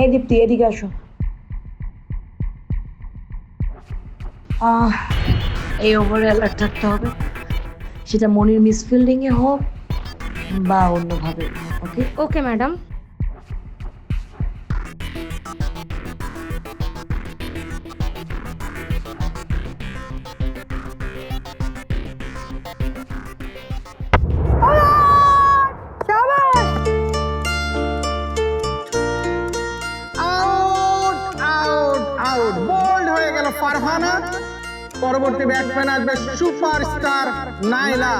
এই দীপ্তি, এদিকে আসো। এই ওভারে অ্যালার্ট থাকতে হবে। সেটা মনির মিসফিল্ডিংয়ে হোক বা অন্যভাবে ওকে ওকে ম্যাডাম পরবর্তী ব্যাটসম্যান আসবে superstar Naila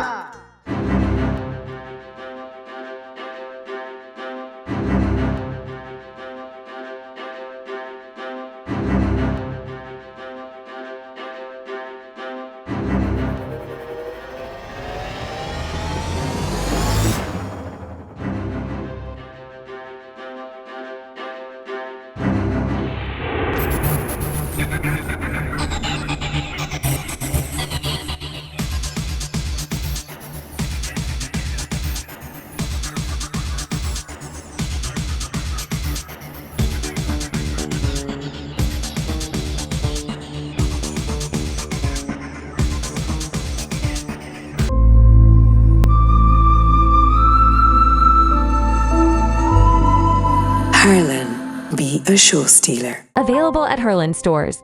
Harlan, be a show stealer. Available at Herland stores.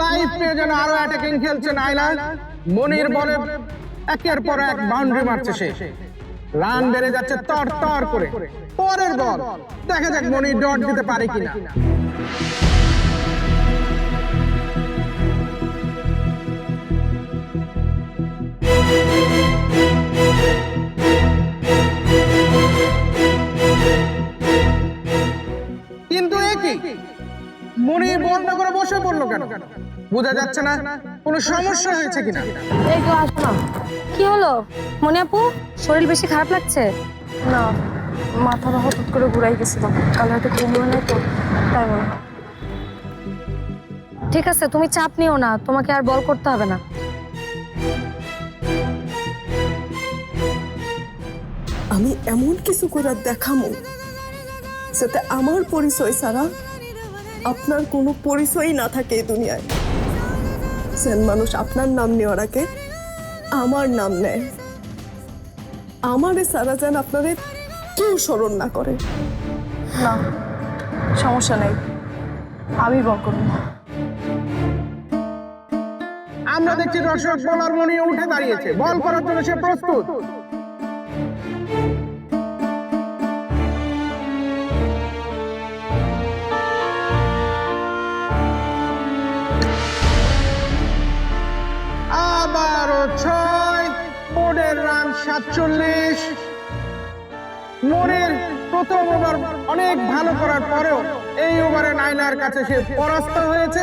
Life পেয়ে যেন আরও অ্যাটাকিং খেলছে নাইলা মনির বলে একের পর এক বাউন্ডারি মারছে সে। রান বেড়ে যাচ্ছে তর তর করে। পরের বল। দেখা যাক মনির ডট দিতে পারে কিনা। কিন্তু এ কি মনি বল না করে বসে পড়ল কেন? বোঝা যাচ্ছে না কোনো সমস্যা হয়েছে কিনা? এই তো আসো কি হলো? মনি আপু শরীর বেশি খারাপ লাগছে? না মাথাটা হঠাৎ করে ঘুরাই গেছিল। কাল হয়তো ঘুম হয় নাই তো তাই মনে ঠিক আছে তুমি চাপ নিও না তোমাকে আর বল করতে হবে না। আমি এমন কিছু করে দেখামো যাতে আমার পরিচয় ছাড়া আপনার কোনো পরিচয়ই না থাকে এই দুনিয়ায়। সেন মানুষ আপনার নাম নেওয়ার আগে আমার নাম নেয়। আমারে সারা যেন আপনাদের কেউ স্মরণ না করে। না সমস্যা নেই। আমি বল করব আমরা দেখছি দর্শক বোলার মনি উঠে দাঁড়িয়েছে। বল করার জন্য সে প্রস্তুত। সাতচল্লিশ। মনের প্রথম ওভার অনেক ভালো করার পরেও এই ওভারে নাইনার কাছে সে পরাস্ত হয়েছে।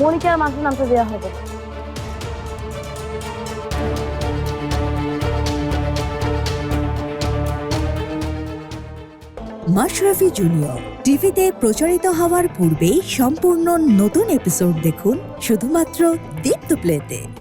মনিকে আর মাঠে নামতে দেওয়া হবে। মাশরাফি জুনিয়র, টিভিতে প্রচারিত হওয়ার পূর্বেই সম্পূর্ণ নতুন এপিসোড দেখুন শুধুমাত্র দীপ্ত প্লেতে